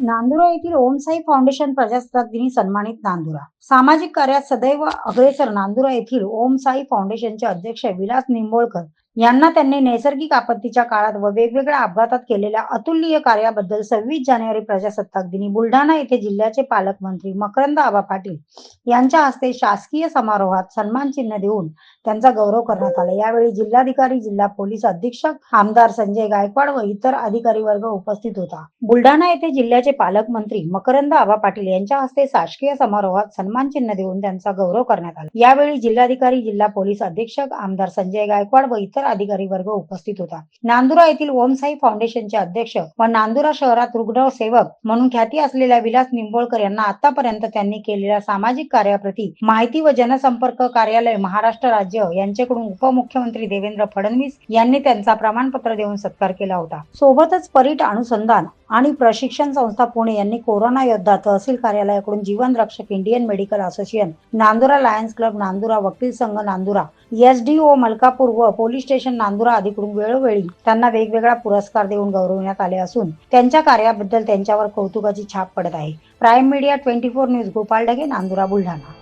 नांदुरा येथील ओमसाई फाउंडेशन प्रजासत्ताक दिनी सन्मानित नांदुरा. सामाजिक कार्यात सदैव अग्रेसर नांदुरा येथील ओमसाई फाउंडेशनचे अध्यक्ष विलास निंबोळकर यांना त्यांनी नैसर्गिक आपत्तीच्या काळात व वेगवेगळ्या अपघातात केलेल्या अतुलनीय कार्याबद्दल सव्वीस जानेवारी प्रजासत्ताक दिनी बुलढाणा येथे जिल्ह्याचे पालकमंत्री मकरंद आबा पाटील यांच्या हस्ते शासकीय समारोहात सन्मान चिन्ह देऊन त्यांचा गौरव करण्यात आला. यावेळी जिल्हाधिकारी जिल्हा पोलीस अधीक्षक आमदार संजय गायकवाड व इतर अधिकारी वर्ग उपस्थित होता. बुलढाणा येथे जिल्ह्याचे पालकमंत्री मकरंद आबा पाटील यांच्या हस्ते शासकीय समारोहात सन्मान चिन्ह देऊन त्यांचा गौरव करण्यात आला. यावेळी जिल्हाधिकारी जिल्हा पोलीस अधीक्षक आमदार संजय गायकवाड व इतर अधिकारी वर्ग उपस्थित होता. नांदुरा येथील ओमसाई फाउंडेशनचे अध्यक्ष व नांदुरा शहरात रुग्ण सेवक म्हणून ख्याती असलेल्या विलास निंबोळकर यांना आतापर्यंत त्यांनी केलेल्या सामाजिक कार्याप्रती माहिती व जनसंपर्क कार्यालय महाराष्ट्र राज्य यांच्याकडून उपमुख्यमंत्री देवेंद्र फडणवीस यांनी त्यांचा प्रमाणपत्र देऊन सत्कार केला होता. सोबतच परीट अनुसंधान आणि प्रशिक्षण संस्था पुणे यांनी कोरोना योद्धा तहसील कार्यालयाकडून जीवन रक्षक Indian medical association Nandura lions club Nandura वकील संघ नांदुरा एसडीओ मलकापूर व पोलीस स्टेशन नांदुरा आदीकडून वेळोवेळी त्यांना वेगवेगळा पुरस्कार देऊन गौरवण्यात आले असून त्यांच्या कार्याबद्दल त्यांच्यावर कौतुकाची छाप पडत आहे. Prime media twenty four news Gopal Dhage Nandura Buldhana.